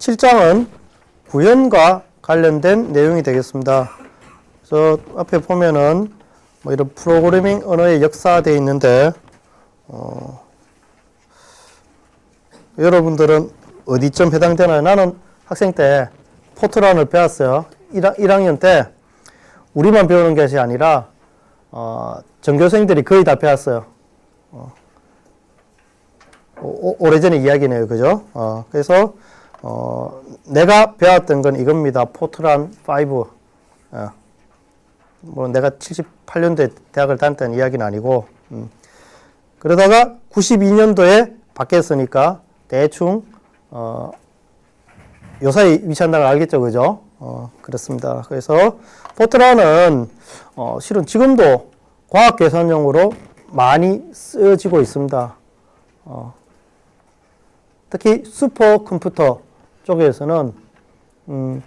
7장은 구현과 관련된 내용이 되겠습니다. 그래서 앞에 보면은 뭐 이런 프로그래밍 언어의 역사되어 있는데 어, 여러분들은 어디쯤 해당되나요? 나는 학생 때 포트란을 배웠어요. 1학, 년때 우리만 배우는 것이 아니라 어, 전교생들이 거의 다 배웠어요. 어, 오, 오래전에 이야기네요. 그죠? 어, 그래서 어, 내가 배웠던 건 이겁니다. 포트란 5. 어. 뭐 내가 78년도에 대학을 다녔다는 이야기는 아니고 음. 그러다가 92년도에 바뀌었으니까 대충 어, 요사이 위치한다는 걸 알겠죠, 그죠? 어, 그렇습니다. 그래서 포트란은 어, 실은 지금도 과학 계산용으로 많이 쓰여지고 있습니다. 어, 특히 슈퍼 컴퓨터 쪽에서는 음,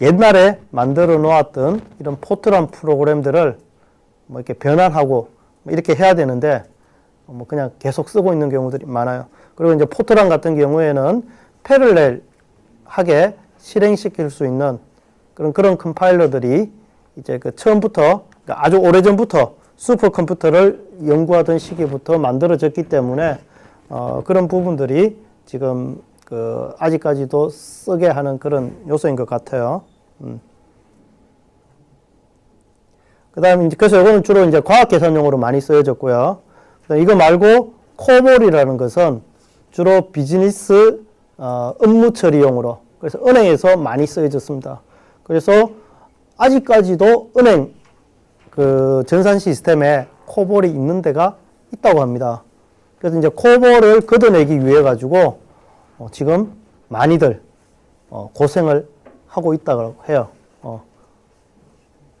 옛날에 만들어 놓았던 이런 포트란 프로그램들을 뭐 이렇게 변환하고 뭐 이렇게 해야 되는데 뭐 그냥 계속 쓰고 있는 경우들이 많아요. 그리고 이제 포트란 같은 경우에는 패럴렐하게 실행시킬 수 있는 그런 그런 컴파일러들이 이제 그 처음부터 그러니까 아주 오래 전부터 슈퍼컴퓨터를 연구하던 시기부터 만들어졌기 때문에 어, 그런 부분들이 지금 그 아직까지도 쓰게 하는 그런 요소인 것 같아요. 음. 그다음에 이제 그래서 이거는 주로 이제 과학 계산용으로 많이 쓰여졌고요. 이거 말고 코볼이라는 것은 주로 비즈니스 어, 업무 처리용으로 그래서 은행에서 많이 쓰여졌습니다. 그래서 아직까지도 은행 그 전산 시스템에 코볼이 있는 데가 있다고 합니다. 그래서 이제 코볼을 걷어내기 위해 가지고 어, 지금 많이들 어, 고생을 하고 있다고 해요. 어.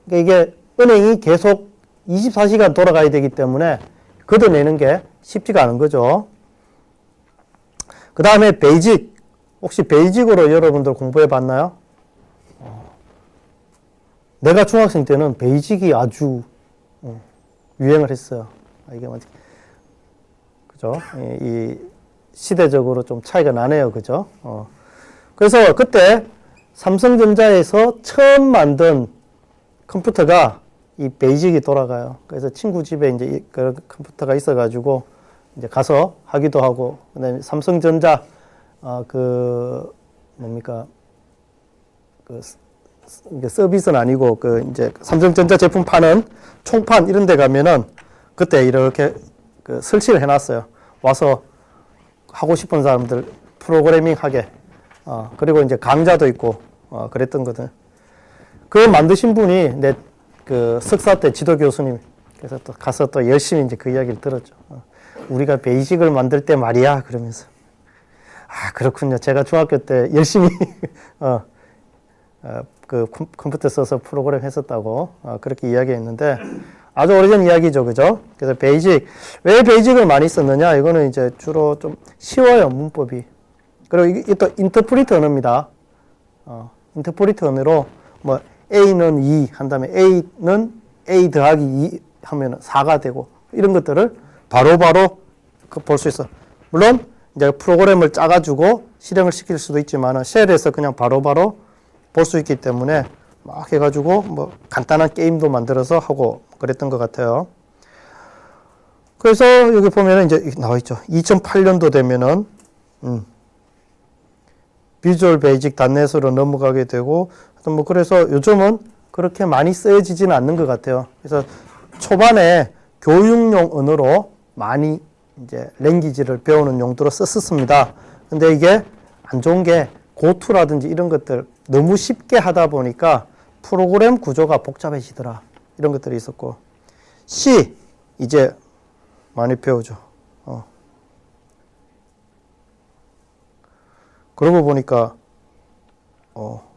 그러니까 이게 은행이 계속 24시간 돌아가야 되기 때문에 걷어내는 게 쉽지가 않은 거죠. 그 다음에 베이직. 혹시 베이직으로 여러분들 공부해 봤나요? 어. 내가 중학생 때는 베이직이 아주 어, 유행을 했어요. 아, 이게 뭐지? 그죠? 이, 이 시대적으로 좀 차이가 나네요. 그죠? 어. 그래서 그때 삼성전자에서 처음 만든 컴퓨터가 이 베이직이 돌아가요. 그래서 친구 집에 이제 그 컴퓨터가 있어가지고 이제 가서 하기도 하고, 그다음에 삼성전자 어 그 뭡니까 그 서비스는 아니고 그 이제 삼성전자 제품 파는 총판 이런 데 가면은 그때 이렇게 그 설치를 해놨어요. 와서 하고 싶은 사람들 프로그래밍 하게. 어, 그리고 이제 강좌도 있고, 어, 그랬던 거든. 그 만드신 분이 내 그 석사 때 지도 교수님. 그래서 또 가서 또 열심히 이제 그 이야기를 들었죠. 어, 우리가 베이직을 만들 때 말이야. 그러면서. 아, 그렇군요. 제가 중학교 때 열심히, 어, 어, 그 컴퓨터 써서 프로그램 했었다고, 어, 그렇게 이야기했는데, 아주 오래전 이야기죠. 그죠? 그래서 베이직. 왜 베이직을 많이 썼느냐? 이거는 이제 주로 좀 쉬워요. 문법이. 그리고 이게 또 인터프리트 언어입니다. 어, 인터프리트 언어로 뭐 A는 2 한 다음에 A는 A 더하기 2 하면 4가 되고 이런 것들을 바로바로 그볼수 있어. 물론 이제 프로그램을 짜가지고 실행을 시킬 수도 있지만 쉘에서 그냥 바로바로 볼 수 있기 때문에 막 해가지고 뭐 간단한 게임도 만들어서 하고 그랬던 것 같아요. 그래서 여기 보면은 이제 나와 있죠. 2008년도 되면은 음, 비주얼 베이직 단넷으로 넘어가게 되고 뭐 그래서 요즘은 그렇게 많이 쓰여지지는 않는 것 같아요. 그래서 초반에 교육용 언어로 많이 이제 랭귀지를 배우는 용도로 썼습니다. 근데 이게 안 좋은 게 고투라든지 이런 것들 너무 쉽게 하다 보니까 프로그램 구조가 복잡해지더라. 이런 것들이 있었고 C 이제 많이 배우죠. 어. 그러고 보니까 어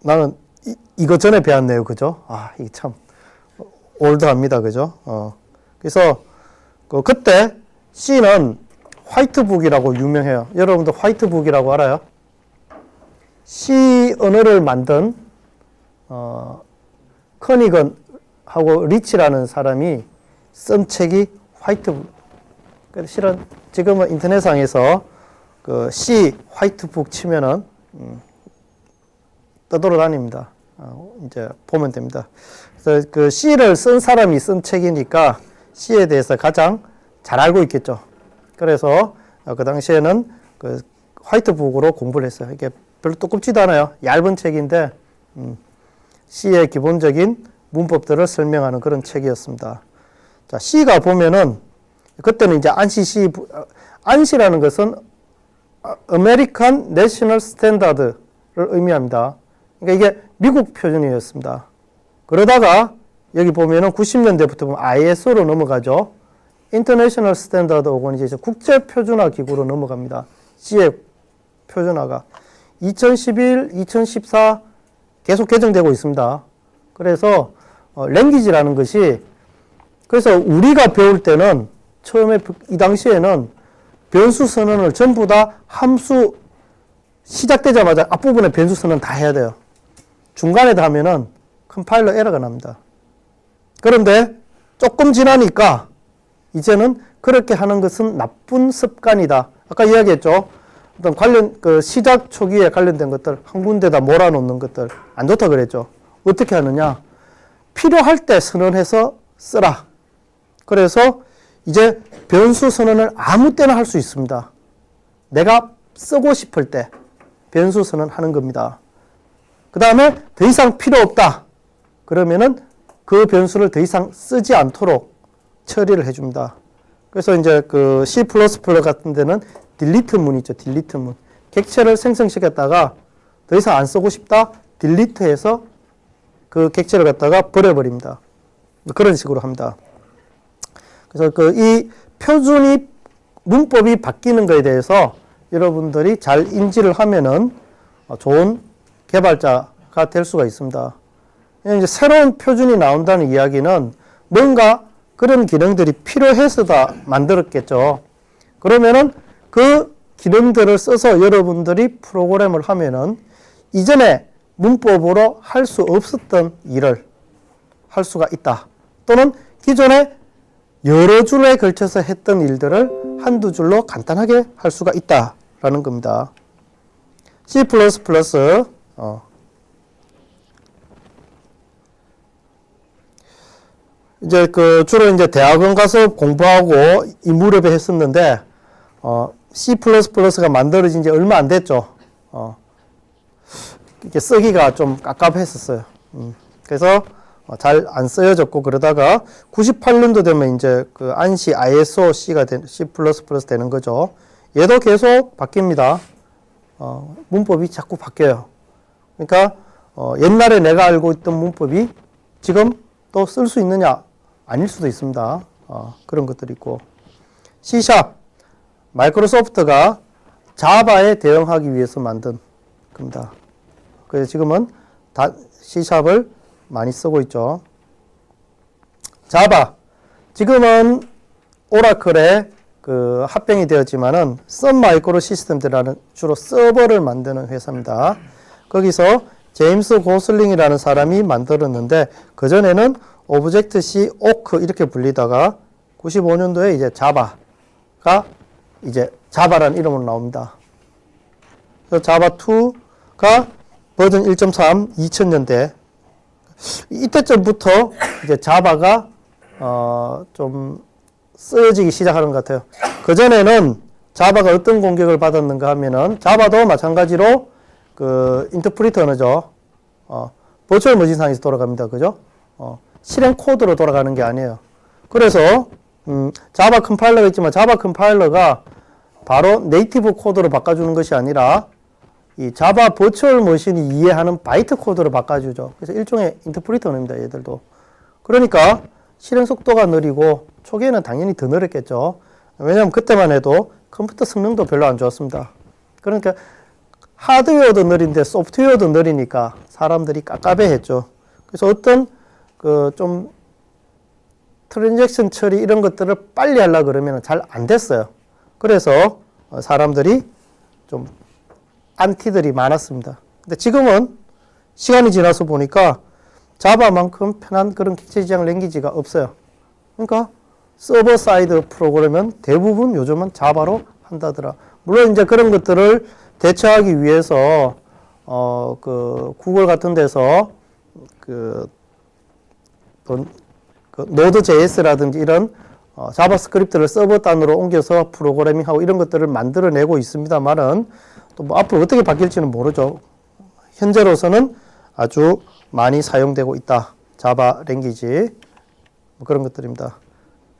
나는 이, 이거 전에 배웠네요, 그죠? 아 이게 참 올드합니다, 그죠? 어 그래서 그 그때 C는 화이트북이라고 유명해요. 여러분도 화이트북이라고 알아요? C 언어를 만든 어, 커니건하고 리치라는 사람이 쓴 책이 화이트북. 실은 지금은 인터넷상에서 그 C 화이트북 치면은 음, 떠돌아 다닙니다. 어, 이제 보면 됩니다. 그래서 그 C를 쓴 사람이 쓴 책이니까 C에 대해서 가장 잘 알고 있겠죠. 그래서 어, 그 당시에는 그 화이트북으로 공부를 했어요. 이게 별로 두껍지도 않아요. 얇은 책인데 음, C의 기본적인 문법들을 설명하는 그런 책이었습니다. 자, C가 보면은 그때는 이제 안시 C 안시라는 것은 아메리칸 내셔널 스탠다드를 의미합니다. 그러니까 이게 미국 표준이었습니다. 그러다가 여기 보면은 90년대부터 보면 ISO로 넘어가죠. 인터내셔널 스탠다드 오건이제 국제 표준화 기구로 넘어갑니다. C의 표준화가 2011, 2014 계속 개정되고 있습니다. 그래서 어, 랭귀지라는 것이 그래서 우리가 배울 때는 처음에 이 당시에는 변수 선언을 전부 다 함수 시작되자마자 앞부분에 변수 선언 다 해야 돼요. 중간에 다 하면은 컴파일러 에러가 납니다. 그런데 조금 지나니까 이제는 그렇게 하는 것은 나쁜 습관이다. 아까 이야기했죠. 어떤 관련 그 시작 초기에 관련된 것들 한 군데다 몰아놓는 것들 안 좋다 그랬죠. 어떻게 하느냐? 필요할 때 선언해서 쓰라. 그래서 이제 변수 선언을 아무 때나 할 수 있습니다. 내가 쓰고 싶을 때 변수 선언하는 겁니다. 그 다음에 더 이상 필요 없다. 그러면은 그 변수를 더 이상 쓰지 않도록 처리를 해줍니다. 그래서 이제 그 C++ 같은 데는 딜리트 문이 있죠. 딜리트 문. 객체를 생성시켰다가 더 이상 안 쓰고 싶다. 딜리트해서 그 객체를 갖다가 버려버립니다. 그런 식으로 합니다. 그래서 그 이 표준이 문법이 바뀌는 것에 대해서 여러분들이 잘 인지를 하면은 어, 좋은 개발자가 될 수가 있습니다. 이제 새로운 표준이 나온다는 이야기는 뭔가 그런 기능들이 필요해서 다 만들었겠죠. 그러면은 그 기능들을 써서 여러분들이 프로그램을 하면은 이전에 문법으로 할 수 없었던 일을 할 수가 있다. 또는 기존에 여러 줄에 걸쳐서 했던 일들을 한두 줄로 간단하게 할 수가 있다라는 겁니다. C++ 어. 이제 그 주로 이제 대학원 가서 공부하고 이 무렵에 했었는데 어, C++가 만들어진 지 얼마 안 됐죠. 어. 이게 쓰기가 좀 깝깝했었어요. 음. 그래서 어, 잘안 쓰여졌고 그러다가 98년도 되면 이제 그 안시 ISO C가 된, C++ 되는 거죠. 얘도 계속 바뀝니다. 어, 문법이 자꾸 바뀌어요. 그러니까 어, 옛날에 내가 알고 있던 문법이 지금 또 쓸 수 있느냐? 아닐 수도 있습니다. 어, 그런 것들이 있고 C# 마이크로소프트가 자바에 대응하기 위해서 만든 겁니다. 그래서 지금은 다 C샵을 많이 쓰고 있죠. 자바. 지금은 오라클에 그 합병이 되었지만은 썬 마이크로 시스템들이라는 주로 서버를 만드는 회사입니다. 거기서 제임스 고슬링이라는 사람이 만들었는데 그 전에는 오브젝트 C 오크 이렇게 불리다가 95년도에 이제 자바가 이제 자바라는 이름으로 나옵니다. 그래서 자바 2가 버전 1.3 2000년대 이때쯤부터 이제 자바가 어 좀 쓰여지기 시작하는 것 같아요. 그 전에는 자바가 어떤 공격을 받았는가 하면은 자바도 마찬가지로 그 인터프리터 언어죠. 어, 버추얼 머신상에서 돌아갑니다. 그죠? 어, 실행 코드로 돌아가는 게 아니에요. 그래서 음, 자바 컴파일러가 있지만 자바 컴파일러가 바로 네이티브 코드로 바꿔주는 것이 아니라 이 자바 버추얼 머신이 이해하는 바이트 코드로 바꿔주죠. 그래서 일종의 인터프리터입니다. 얘들도. 그러니까 실행 속도가 느리고 초기에는 당연히 더 느렸겠죠. 왜냐하면 그때만 해도 컴퓨터 성능도 별로 안 좋았습니다. 그러니까 하드웨어도 느린데 소프트웨어도 느리니까 사람들이 깝깝해했죠. 그래서 어떤 그 좀 트랜잭션 처리 이런 것들을 빨리 하려 그러면 잘 안 됐어요. 그래서 어, 사람들이 좀 안티들이 많았습니다. 근데 지금은 시간이 지나서 보니까 자바만큼 편한 그런 객체 지향 랭귀지가 없어요. 그러니까 서버 사이드 프로그램은 대부분 요즘은 자바로 한다더라. 물론 이제 그런 것들을 대처하기 위해서 어 그 구글 같은 데서 그, 또그 노드 JS라든지 이런 어, 자바스크립트를 서버 단으로 옮겨서 프로그래밍하고 이런 것들을 만들어내고 있습니다만은 또 뭐 앞으로 어떻게 바뀔지는 모르죠. 현재로서는 아주 많이 사용되고 있다. 자바 랭귀지 뭐 그런 것들입니다.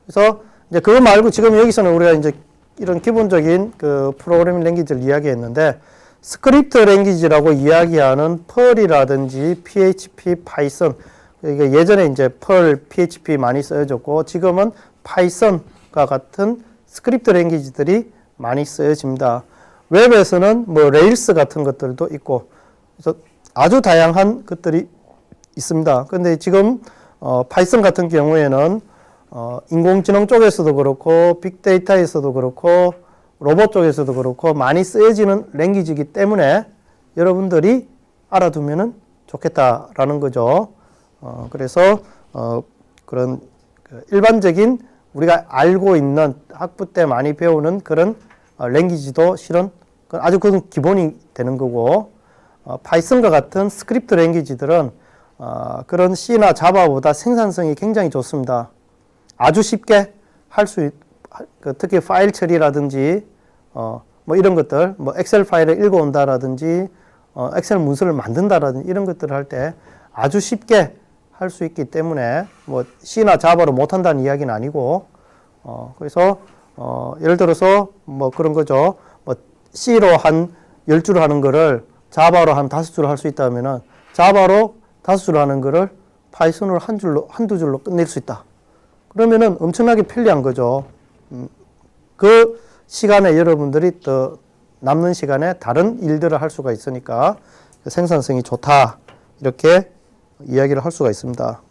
그래서 이제 그거 말고 지금 여기서는 우리가 이제 이런 기본적인 그 프로그래밍 랭귀지를 이야기했는데 스크립트 랭귀지라고 이야기하는 펄이라든지 PHP, 파이썬 이게 예전에 이제 펄, PHP 많이 쓰여졌고 지금은 파이썬과 같은 스크립트 랭귀지들이 많이 쓰여집니다. 웹에서는 뭐 레일스 같은 것들도 있고 그래서 아주 다양한 것들이 있습니다. 근데 지금 어, 파이썬 같은 경우에는 어, 인공지능 쪽에서도 그렇고 빅데이터에서도 그렇고 로봇 쪽에서도 그렇고 많이 쓰여지는 랭귀지이기 때문에 여러분들이 알아두면은 좋겠다라는 거죠. 어, 그래서 어, 그런 그 일반적인 우리가 알고 있는 학부 때 많이 배우는 그런 어, 랭귀지도 실은 그 아주 그건 기본이 되는 거고 어, 파이썬과 같은 스크립트 랭귀지들은 어, 그런 C나 자바보다 생산성이 굉장히 좋습니다. 아주 쉽게 할 수, 그 특히 파일 처리라든지, 어, 뭐 이런 것들, 뭐 엑셀 파일을 읽어온다라든지, 어, 엑셀 문서를 만든다라든지 이런 것들을 할 때 아주 쉽게 할 수 있기 때문에 뭐 C나 자바로 못한다는 이야기는 아니고, 어, 그래서, 어, 예를 들어서 뭐 그런 거죠. 뭐 C로 한 10줄 하는 거를 자바로 한 5줄 할수 있다면은 자바로 5줄 하는 거를 파이썬으로 한 줄로, 한두 줄로 끝낼 수 있다. 그러면은 엄청나게 편리한 거죠. 음, 그 시간에 여러분들이 더 남는 시간에 다른 일들을 할 수가 있으니까 생산성이 좋다. 이렇게 이야기를 할 수가 있습니다.